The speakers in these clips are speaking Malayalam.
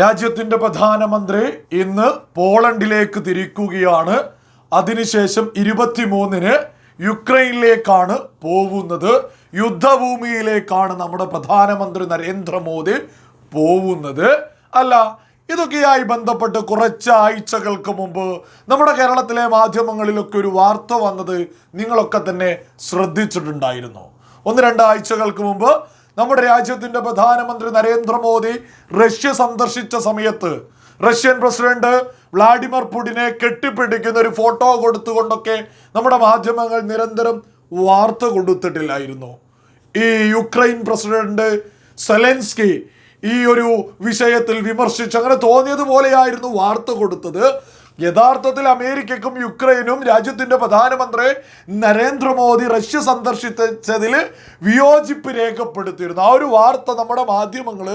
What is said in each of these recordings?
രാജ്യത്തിന്റെ പ്രധാനമന്ത്രി ഇന്ന് പോളണ്ടിലേക്ക് തിരിക്കുകയാണ്. അതിനുശേഷം ഇരുപത്തിമൂന്നിന് യുക്രൈനിലേക്കാണ് പോകുന്നത് യുദ്ധഭൂമിയിലേക്കാണ് നമ്മുടെ പ്രധാനമന്ത്രി നരേന്ദ്രമോദി പോകുന്നത് അല്ല ഇതൊക്കെയായി ബന്ധപ്പെട്ട് കുറച്ച് ആഴ്ചകൾക്ക് മുമ്പ് നമ്മുടെ കേരളത്തിലെ മാധ്യമങ്ങളിലൊക്കെ ഒരു വാർത്ത വന്നത് നിങ്ങളൊക്കെ തന്നെ ശ്രദ്ധിച്ചിട്ടുണ്ടായിരുന്നു. ഒന്ന് രണ്ടാഴ്ചകൾക്ക് മുമ്പ് നമ്മുടെ രാജ്യത്തിന്റെ പ്രധാനമന്ത്രി നരേന്ദ്രമോദി റഷ്യ സന്ദർശിച്ച സമയത്ത് റഷ്യൻ പ്രസിഡന്റ് വ്ളാഡിമിർ പുടിനെ കെട്ടിപ്പിടിക്കുന്ന ഒരു ഫോട്ടോ കൊടുത്തുകൊണ്ടൊക്കെ നമ്മുടെ മാധ്യമങ്ങൾ നിരന്തരം വാർത്ത കൊടുത്തിട്ടില്ലായിരുന്നു. ഈ യുക്രൈൻ പ്രസിഡന്റ് സെലൻസ്കി ഈ ഒരു വിഷയത്തിൽ വിമർശിച്ച് അങ്ങനെ തോന്നിയതുപോലെയായിരുന്നു വാർത്ത കൊടുത്തത്. യഥാർത്ഥത്തിൽ അമേരിക്കക്കും യുക്രൈനും രാജ്യത്തിന്റെ പ്രധാനമന്ത്രി നരേന്ദ്രമോദി റഷ്യ സന്ദർശിച്ചതിൽ വിയോജിപ്പ് രേഖപ്പെടുത്തിയിരുന്നു. ആ ഒരു വാർത്ത നമ്മുടെ മാധ്യമങ്ങൾ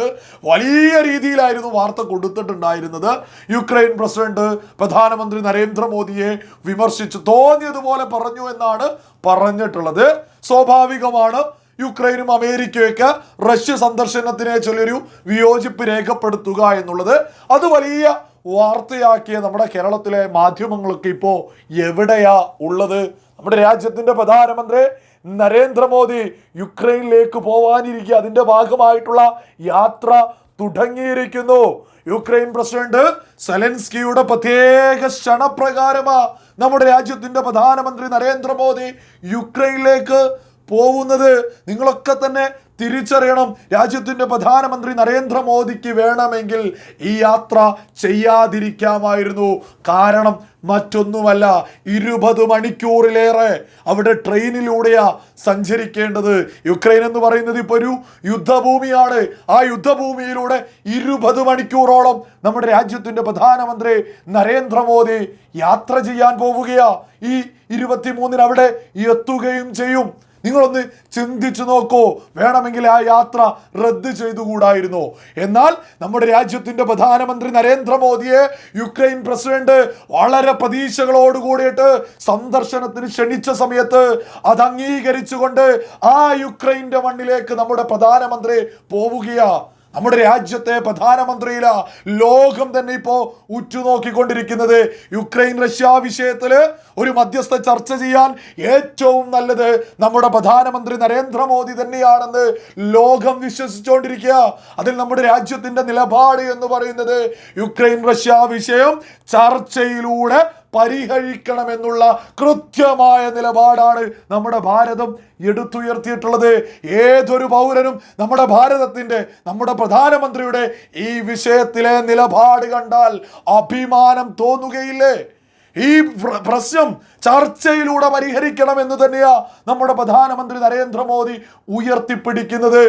വലിയ രീതിയിലായിരുന്നു വാർത്ത കൊടുത്തിട്ടുണ്ടായിരുന്നത്. യുക്രൈൻ പ്രസിഡന്റ് പ്രധാനമന്ത്രി നരേന്ദ്രമോദിയെ വിമർശിച്ചു. തോന്നിയതുപോലെ പറഞ്ഞു എന്നാണ് പറഞ്ഞിട്ടുള്ളത്. സ്വാഭാവികമാണ് യുക്രൈനും അമേരിക്കയൊക്കെ റഷ്യ സന്ദർശനത്തിനെ ചൊല്ലൊരു വിയോജിപ്പ് രേഖപ്പെടുത്തുക എന്നുള്ളത്. അത് വലിയ വാർത്തയാക്കിയ നമ്മുടെ കേരളത്തിലെ മാധ്യമങ്ങളൊക്കെ ഇപ്പോൾ എവിടെയാ ഉള്ളത്? നമ്മുടെ രാജ്യത്തിന്റെ പ്രധാനമന്ത്രി നരേന്ദ്രമോദി യുക്രൈനിലേക്ക് പോവാനിരിക്കുക അതിന്റെ ഭാഗമായിട്ടുള്ള യാത്ര തുടങ്ങിയിരിക്കുന്നു. യുക്രൈൻ പ്രസിഡന്റ് സെലൻസ്കിയുടെ പ്രത്യേക ക്ഷണപ്രകാരമാ നമ്മുടെ രാജ്യത്തിന്റെ പ്രധാനമന്ത്രി നരേന്ദ്രമോദി യുക്രൈനിലേക്ക് പോകുന്നത്. നിങ്ങളൊക്കെ തന്നെ തിരിച്ചറിയണം. രാജ്യത്തിന്റെ പ്രധാനമന്ത്രി നരേന്ദ്രമോദിക്ക് വേണമെങ്കിൽ ഈ യാത്ര ചെയ്യാതിരിക്കാമായിരുന്നു. കാരണം മറ്റൊന്നുമല്ല ഇരുപത് മണിക്കൂറിലേറെ അവിടെ ട്രെയിനിലൂടെയാ സഞ്ചരിക്കേണ്ടത്. യുക്രൈൻ എന്ന് പറയുന്നത് ഇപ്പോൾ ഒരു യുദ്ധഭൂമിയാണ്. ആ യുദ്ധഭൂമിയിലൂടെ ഇരുപത് മണിക്കൂറോളം നമ്മുടെ രാജ്യത്തിന്റെ പ്രധാനമന്ത്രി നരേന്ദ്രമോദി യാത്ര ചെയ്യാൻ പോവുകയാ. ഈ ഇരുപത്തിമൂന്നിന് അവിടെ എത്തുകയും ചെയ്യും. നിങ്ങളൊന്ന് ചിന്തിച്ചു നോക്കൂ. വേണമെങ്കിൽ ആ യാത്ര റദ്ദ് ചെയ്തുകൂടായിരുന്നു? എന്നാൽ നമ്മുടെ രാജ്യത്തിന്റെ പ്രധാനമന്ത്രി നരേന്ദ്രമോദിയെ യുക്രൈൻ പ്രസിഡന്റ് വളരെ പ്രതീക്ഷകളോട് കൂടിയിട്ട് സന്ദർശനത്തിന് ക്ഷണിച്ച സമയത്ത് അത് അംഗീകരിച്ചുകൊണ്ട് ആ യുക്രൈന്റെ മണ്ണിലേക്ക് നമ്മുടെ പ്രധാനമന്ത്രി പോവുകയാ. നമ്മുടെ രാജ്യത്തെ പ്രധാനമന്ത്രിയില ലോകം തന്നെ ഇപ്പോ ഉറ്റുനോക്കിക്കൊണ്ടിരിക്കുന്നത്. യുക്രൈൻ റഷ്യ വിഷയത്തിൽ ഒരു മധ്യസ്ഥ ചർച്ച ചെയ്യാൻ ഏറ്റവും നല്ലത് നമ്മുടെ പ്രധാനമന്ത്രി നരേന്ദ്രമോദി തന്നെയാണെന്ന് ലോകം വിശ്വസിച്ചുകൊണ്ടിരിക്കുക അതിൽ നമ്മുടെ രാജ്യത്തിന്റെ നിലപാട് എന്ന് പറയുന്നത് യുക്രൈൻ റഷ്യ വിഷയം ചർച്ചയിലൂടെ പരിഹരിക്കണമെന്നുള്ള കൃത്യമായ നിലപാടാണ് നമ്മുടെ ഭാരതം എടുത്തുയർത്തിയിട്ടുള്ളത്. ഏതൊരു പൗരനും നമ്മുടെ ഭാരതത്തിന്റെ നമ്മുടെ പ്രധാനമന്ത്രിയുടെ ഈ വിഷയത്തിലെ നിലപാട് കണ്ടാൽ അഭിമാനം തോന്നുകയില്ലേ? ഈ പ്രശ്നം ചർച്ചയിലൂടെ പരിഹരിക്കണം എന്ന് തന്നെയാ നമ്മുടെ പ്രധാനമന്ത്രി നരേന്ദ്രമോദി ഉയർത്തിപ്പിടിക്കുന്നത്.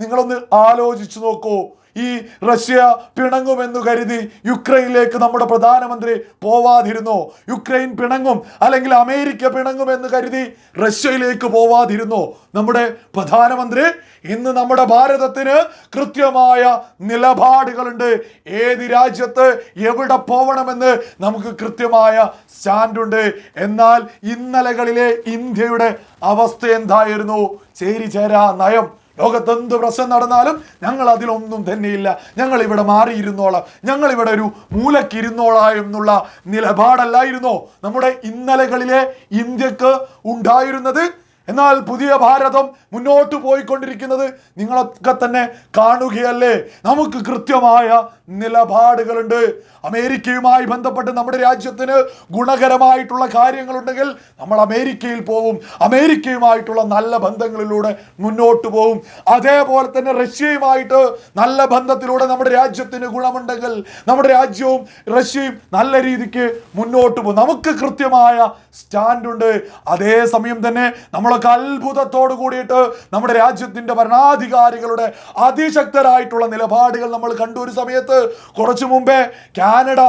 നിങ്ങളൊന്ന് ആലോചിച്ചു നോക്കൂ. ഈ റഷ്യ പിണങ്ങുമെന്ന് കരുതി യുക്രൈനിലേക്ക് നമ്മുടെ പ്രധാനമന്ത്രി പോവാതിരുന്നോ. യുക്രൈൻ പിണങ്ങും അല്ലെങ്കിൽ അമേരിക്ക പിണങ്ങുമെന്ന് കരുതി റഷ്യയിലേക്ക് പോവാതിരുന്നോ. നമ്മുടെ പ്രധാനമന്ത്രി ഇന്ന് നമ്മുടെ ഭാരതത്തിന് കൃത്യമായ നിലപാടുകളുണ്ട്. ഏത് രാജ്യത്ത് എവിടെ പോവണമെന്ന് നമുക്ക് കൃത്യമായ സ്റ്റാൻഡുണ്ട്. എന്നാൽ ഇന്നലകളിലെ ഇന്ത്യയുടെ അവസ്ഥ എന്തായിരുന്നു? ചേരിചേരാ നയം. ലോകത്ത് എന്ത് പ്രശ്നം നടന്നാലും ഞങ്ങൾ അതിലൊന്നും തന്നെയില്ല. ഞങ്ങൾ ഇവിടെ മാറിയിരുന്നോളാം. ഞങ്ങൾ ഇവിടെ ഒരു മൂലക്കിരുന്നോളാം എന്നുള്ള നിലപാടല്ലായിരുന്നോ നമ്മുടെ ഇന്നലകളിലെ ഇന്ത്യയ്ക്ക് ഉണ്ടായിരുന്നത്? എന്നാൽ പുതിയ ഭാരതം മുന്നോട്ട് പോയിക്കൊണ്ടിരിക്കുന്നത് നിങ്ങളൊക്കെ തന്നെ കാണുകയല്ലേ? നമുക്ക് കൃത്യമായ നിലപാടുകളുണ്ട്. അമേരിക്കയുമായി ബന്ധപ്പെട്ട് നമ്മുടെ രാജ്യത്തിന് ഗുണകരമായിട്ടുള്ള കാര്യങ്ങളുണ്ടെങ്കിൽ നമ്മൾ അമേരിക്കയിൽ പോവും. അമേരിക്കയുമായിട്ടുള്ള നല്ല ബന്ധങ്ങളിലൂടെ മുന്നോട്ട് പോവും. അതേപോലെ തന്നെ റഷ്യയുമായിട്ട് നല്ല ബന്ധത്തിലൂടെ നമ്മുടെ രാജ്യത്തിന് ഗുണമുണ്ടെങ്കിൽ നമ്മുടെ രാജ്യവും റഷ്യയും നല്ല രീതിക്ക് മുന്നോട്ട് പോകും. നമുക്ക് കൃത്യമായ സ്റ്റാൻഡുണ്ട്. അതേസമയം തന്നെ നമ്മളൊക്കെ അത്ഭുതത്തോട് കൂടിയിട്ട് നമ്മുടെ രാജ്യത്തിന്റെ ഭരണാധികാരികളുടെ അതിശക്തരായിട്ടുള്ള നിലപാടുകൾ നമ്മൾ കണ്ടു ഒരു സമയത്ത്. കുറച്ചു മുമ്പേ കാനഡ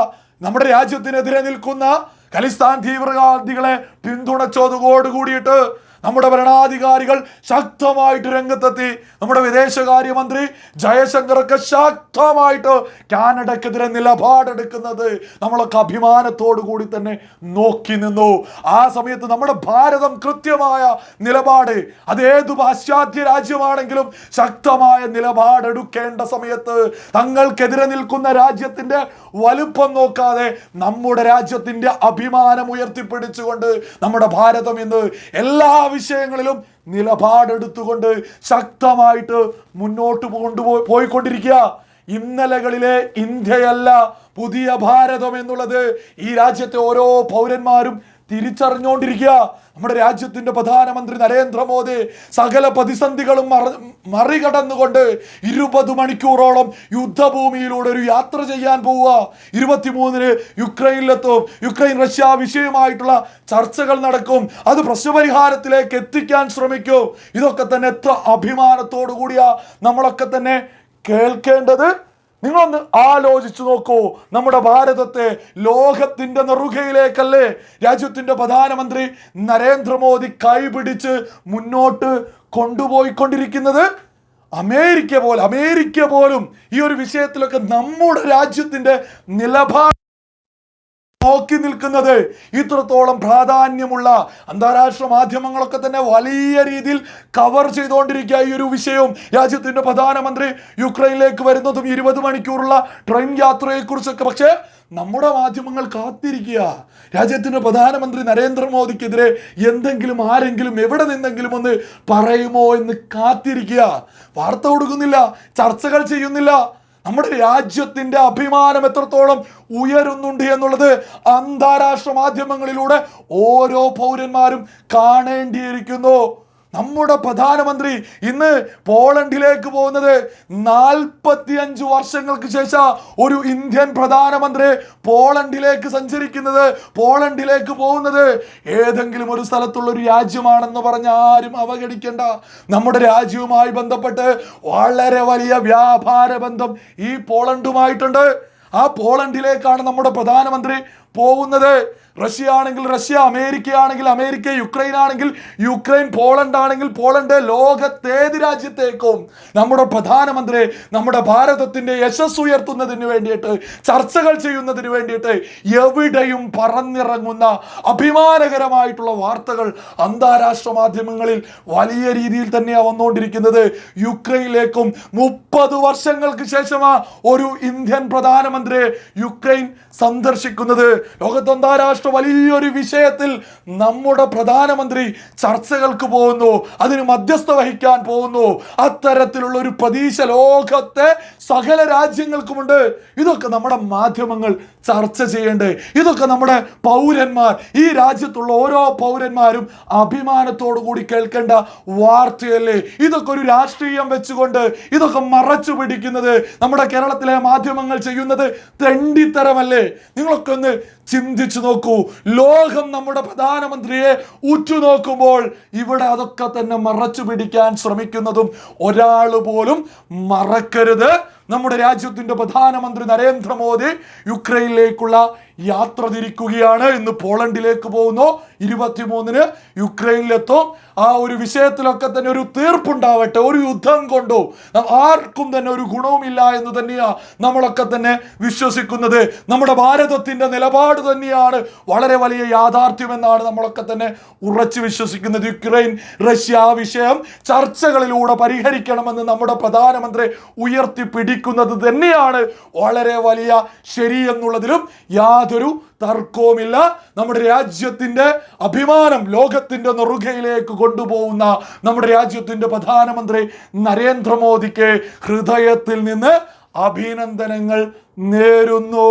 നമ്മുടെ രാജ്യത്തിനെതിരെ നിൽക്കുന്ന ഖലിസ്ഥാൻ തീവ്രവാദികളെ പിന്തുണച്ചതോട് കൂടിയിട്ട് നമ്മുടെ ഭരണാധികാരികൾ ശക്തമായിട്ട് രംഗത്തെത്തി. നമ്മുടെ വിദേശകാര്യമന്ത്രി ജയശങ്കറൊക്കെ ശക്തമായിട്ട് കാനഡക്കെതിരെ നിലപാടെടുക്കുന്നത് നമ്മളൊക്കെ അഭിമാനത്തോടു കൂടി തന്നെ നോക്കി നിന്നു. ആ സമയത്ത് നമ്മുടെ ഭാരതം കൃത്യമായ നിലപാട് അത് ഏത് പാശ്ചാത്യ രാജ്യമാണെങ്കിലും ശക്തമായ നിലപാടെടുക്കേണ്ട സമയത്ത് തങ്ങൾക്കെതിരെ നിൽക്കുന്ന രാജ്യത്തിന്റെ വലുപ്പം നോക്കാതെ നമ്മുടെ രാജ്യത്തിന്റെ അഭിമാനം ഉയർത്തിപ്പിടിച്ചുകൊണ്ട് നമ്മുടെ ഭാരതം ഇന്ന് എല്ലാ വിഷയങ്ങളിലും നിലപാടെടുത്തുകൊണ്ട് ശക്തമായിട്ട് മുന്നോട്ട് കൊണ്ടുപോയി പോയിക്കൊണ്ടിരിക്കുക. ഇന്നലകളിലെ ഇന്ത്യയല്ല പുതിയ ഭാരതം എന്നുള്ളത് ഈ രാജ്യത്തെ ഓരോ പൗരന്മാരും തിരിച്ചറിഞ്ഞുകൊണ്ടിരിക്കുക നമ്മുടെ രാജ്യത്തിന്റെ പ്രധാനമന്ത്രി നരേന്ദ്രമോദി സകല പ്രതിസന്ധികളും മറ മറികടന്നുകൊണ്ട് ഇരുപത് മണിക്കൂറോളം യുദ്ധഭൂമിയിലൂടെ ഒരു യാത്ര ചെയ്യാൻ പോവുക. ഇരുപത്തിമൂന്നിന് യുക്രൈനിലെത്തും. യുക്രൈൻ റഷ്യ വിഷയമായിട്ടുള്ള ചർച്ചകൾ നടക്കും. അത് പ്രശ്നപരിഹാരത്തിലേക്ക് എത്തിക്കാൻ ശ്രമിക്കും. ഇതൊക്കെ തന്നെ എത്ര അഭിമാനത്തോടു കൂടിയാ നമ്മളൊക്കെ തന്നെ കേൾക്കേണ്ടത്. നിങ്ങളൊന്ന് ആലോചിച്ചു നോക്കൂ. നമ്മുടെ ഭാരതത്തെ ലോകത്തിന്റെ നെറുകയിലേക്കല്ലേ രാജ്യത്തിന്റെ പ്രധാനമന്ത്രി നരേന്ദ്രമോദി കൈപിടിച്ച് മുന്നോട്ട് കൊണ്ടുപോയിക്കൊണ്ടിരിക്കുന്നത്? അമേരിക്ക പോലെ അമേരിക്ക പോലും ഈ ഒരു വിഷയത്തിലൊക്കെ നമ്മുടെ രാജ്യത്തിന്റെ നിലപാട് നോക്കി നിൽക്കുന്നത്. ഇത്രത്തോളം പ്രാധാന്യമുള്ള അന്താരാഷ്ട്ര മാധ്യമങ്ങളൊക്കെ തന്നെ വലിയ രീതിയിൽ കവർ ചെയ്തുകൊണ്ടിരിക്കുക ഈ ഒരു വിഷയവും രാജ്യത്തിന്റെ പ്രധാനമന്ത്രി യുക്രൈനിലേക്ക് വരുന്നതും ഇരുപത് മണിക്കൂറുള്ള ട്രെയിൻ യാത്രയെക്കുറിച്ചൊക്കെ. പക്ഷേ നമ്മുടെ മാധ്യമങ്ങൾ കാത്തിരിക്കുക. രാജ്യത്തിന്റെ പ്രധാനമന്ത്രി നരേന്ദ്രമോദിക്കെതിരെ എന്തെങ്കിലും ആരെങ്കിലും എവിടെ നിന്നെങ്കിലും ഒന്ന് പറയുമോ എന്ന് കാത്തിരിക്കുക. വാർത്ത കൊടുക്കുന്നില്ല ചർച്ചകൾ ചെയ്യുന്നില്ല നമ്മുടെ രാജ്യത്തിന്റെ അഭിമാനം എത്രത്തോളം ഉയരുന്നുണ്ട് എന്നുള്ളത് അന്താരാഷ്ട്ര മാധ്യമങ്ങളിലൂടെ ഓരോ പൗരന്മാരും കാണേണ്ടിയിരിക്കുന്നു. നമ്മുടെ പ്രധാനമന്ത്രി ഇന്ന് പോളണ്ടിലേക്ക് പോകുന്നത് നാൽപ്പത്തി അഞ്ച് വർഷങ്ങൾക്ക് ശേഷം ഒരു ഇന്ത്യൻ പ്രധാനമന്ത്രി പോളണ്ടിലേക്ക് സഞ്ചരിക്കുന്നത് പോളണ്ടിലേക്ക് പോകുന്നത് ഏതെങ്കിലും ഒരു സ്ഥലത്തുള്ള ഒരു രാജ്യമാണെന്ന് പറഞ്ഞ ആരും അവഗണിക്കേണ്ട. നമ്മുടെ രാജ്യവുമായി ബന്ധപ്പെട്ട് വളരെ വലിയ വ്യാപാര ബന്ധം ഈ പോളണ്ടുമായിട്ടുണ്ട്. ആ പോളണ്ടിലേക്കാണ് നമ്മുടെ പ്രധാനമന്ത്രി പോകുന്നത്. റഷ്യ ആണെങ്കിൽ റഷ്യ അമേരിക്ക ആണെങ്കിൽ അമേരിക്ക യുക്രൈൻ ആണെങ്കിൽ യുക്രൈൻ പോളണ്ട് ആണെങ്കിൽ പോളണ്ട് ലോകത്തേത് രാജ്യത്തേക്കും നമ്മുടെ പ്രധാനമന്ത്രി നമ്മുടെ ഭാരതത്തിന്റെ യശസ് ഉയർത്തുന്നതിന് വേണ്ടിയിട്ട് ചർച്ചകൾ ചെയ്യുന്നതിന് വേണ്ടിയിട്ട് എവിടെയും പറന്നിറങ്ങുന്ന അഭിമാനകരമായിട്ടുള്ള വാർത്തകൾ അന്താരാഷ്ട്ര മാധ്യമങ്ങളിൽ വലിയ രീതിയിൽ തന്നെയാണ് വന്നുകൊണ്ടിരിക്കുന്നത്. യുക്രൈനിലേക്കും മുപ്പത് വർഷങ്ങൾക്ക് ശേഷമാ ഒരു ഇന്ത്യൻ പ്രധാനമന്ത്രി യുക്രൈൻ സന്ദർശിക്കുന്നത്. ലോകത്ത് അന്താരാഷ്ട്ര വലിയൊരു വിഷയത്തിൽ നമ്മുടെ പ്രധാനമന്ത്രി ചർച്ചകൾക്ക് പോകുന്നു അതിന് മധ്യസ്ഥ വഹിക്കാൻ പോകുന്നു. അത്തരത്തിലുള്ള ഒരു പ്രതീക്ഷ ലോകത്തെ സകല രാജ്യങ്ങൾക്കുമുണ്ട്. ഇതൊക്കെ നമ്മുടെ മാധ്യമങ്ങൾ ചർച്ച ചെയ്യേണ്ടേ ഇതൊക്കെ നമ്മുടെ പൗരന്മാർ ഈ രാജ്യത്തുള്ള ഓരോ പൗരന്മാരും അഭിമാനത്തോടു കൂടി കേൾക്കേണ്ട വാർത്തയല്ലേ? ഇതൊക്കെ ഒരു രാഷ്ട്രീയം വെച്ചുകൊണ്ട് ഇതൊക്കെ മറച്ചു പിടിക്കുന്നത് നമ്മുടെ കേരളത്തിലെ മാധ്യമങ്ങൾ ചെയ്യുന്നത് തെണ്ടിത്തരമല്ലേ? നിങ്ങളൊക്കെ ഒന്ന് ചിന്തിച്ചു നോക്കൂ. ലോകം നമ്മുടെ പ്രധാനമന്ത്രിയെ ഉറ്റുനോക്കുമ്പോൾ ഇവിടെ അതൊക്കെ തന്നെ മറച്ചു പിടിക്കാൻ ശ്രമിക്കുന്നതും ഒരാൾ പോലും മറക്കരുത്. നമ്മുടെ രാജ്യത്തിന്റെ പ്രധാനമന്ത്രി നരേന്ദ്രമോദി യുക്രൈനിലേക്കുള്ള യാത്ര തിരിക്കുകയാണ്. ഇന്ന് പോളണ്ടിലേക്ക് പോകുന്നു. ഇരുപത്തിമൂന്നിന് യുക്രൈനിലെത്തും. ആ ഒരു വിഷയത്തിലൊക്കെ തന്നെ ഒരു തീർപ്പുണ്ടാവട്ടെ. ഒരു യുദ്ധം കൊണ്ടോ. ആർക്കും തന്നെ ഒരു ഗുണവുമില്ല എന്ന് തന്നെയാ നമ്മളൊക്കെ തന്നെ വിശ്വസിക്കുന്നത്. നമ്മുടെ ഭാരതത്തിന്റെ നിലപാട് തന്നെയാണ് വളരെ വലിയ യാഥാർത്ഥ്യമെന്നാണ് നമ്മളൊക്കെ തന്നെ ഉറച്ചു വിശ്വസിക്കുന്നത്. യുക്രൈൻ റഷ്യ ആ വിഷയം ചർച്ചകളിലൂടെ പരിഹരിക്കണമെന്ന് നമ്മുടെ പ്രധാനമന്ത്രി ഉയർത്തി പിടിക്കുന്നത് തന്നെയാണ് വളരെ വലിയ ശരി എന്നുള്ളതിലും യാതൊരു തർക്കവുമില്ല. നമ്മുടെ രാജ്യത്തിന്റെ അഭിമാനം ലോകത്തിന്റെ നെറുകയിലേക്ക് കൊണ്ടുപോകുന്ന നമ്മുടെ രാജ്യത്തിന്റെ പ്രധാനമന്ത്രി നരേന്ദ്രമോദിക്ക് ഹൃദയത്തിൽ നിന്ന് അഭിനന്ദനങ്ങൾ നേരുന്നു.